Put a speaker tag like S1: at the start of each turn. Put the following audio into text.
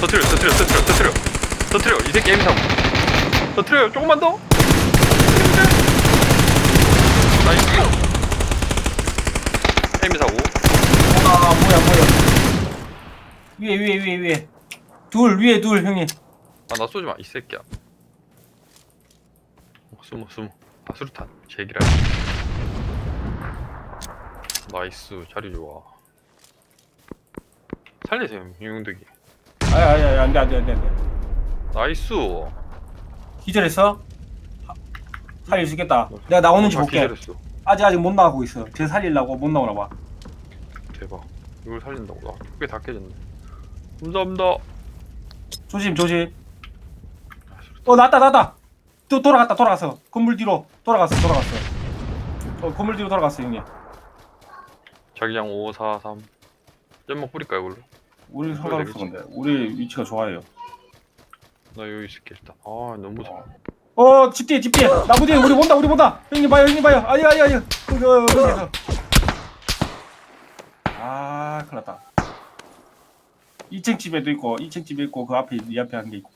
S1: 터트려 터트려 터트려 터트려. 터트려 이 새끼 에미 사고. 터트려요 조금만 더. 나이스. 에미 사고.
S2: 아 뭐야 뭐야. 위에 위에 위에 위에. 둘 위에 둘 형님.
S1: 아나 쏘지 마이 새끼야. 어, 숨어 숨어. 아 수류탄 제기라 나이스 자리 좋아. 살리세요 유용득이
S2: 아야 아야 안돼 안돼 안돼 안돼.
S1: 나이스.
S2: 기절했어? 하- 살릴 수 있겠다. 내가 나오는지
S1: 아,
S2: 볼게.
S1: 기절했어.
S2: 아직 아직 못 나가고 있어. 쟤 살리려고 못 나오나 봐
S1: 대박. 이걸 살린다고? 나 그게 다 깨졌네. 감사합니다.
S2: 조심 조심. 어 났다 났다. 또 돌아갔다 돌아갔어 건물 뒤로 돌아갔어 돌아갔어. 어 건물 뒤로 돌아갔어 형님.
S1: 자기장 543 잼먹 뿌릴까요 이걸로?
S2: 우리 상관없어 근데. 우리 위치가 좋아요.
S1: 나 여기 있을게 일단. 아 너무 무서워
S2: 어 집 뒤에 집 뒤에 나무 뒤에 우리 본다 우리 본다. 형님 봐요 형님 봐요. 아니 아니 아니. 여기 여기서 아 큰일 났다. 2층 집에도 있고 2층 집에 있고 그 앞에 이 앞에 한게 있고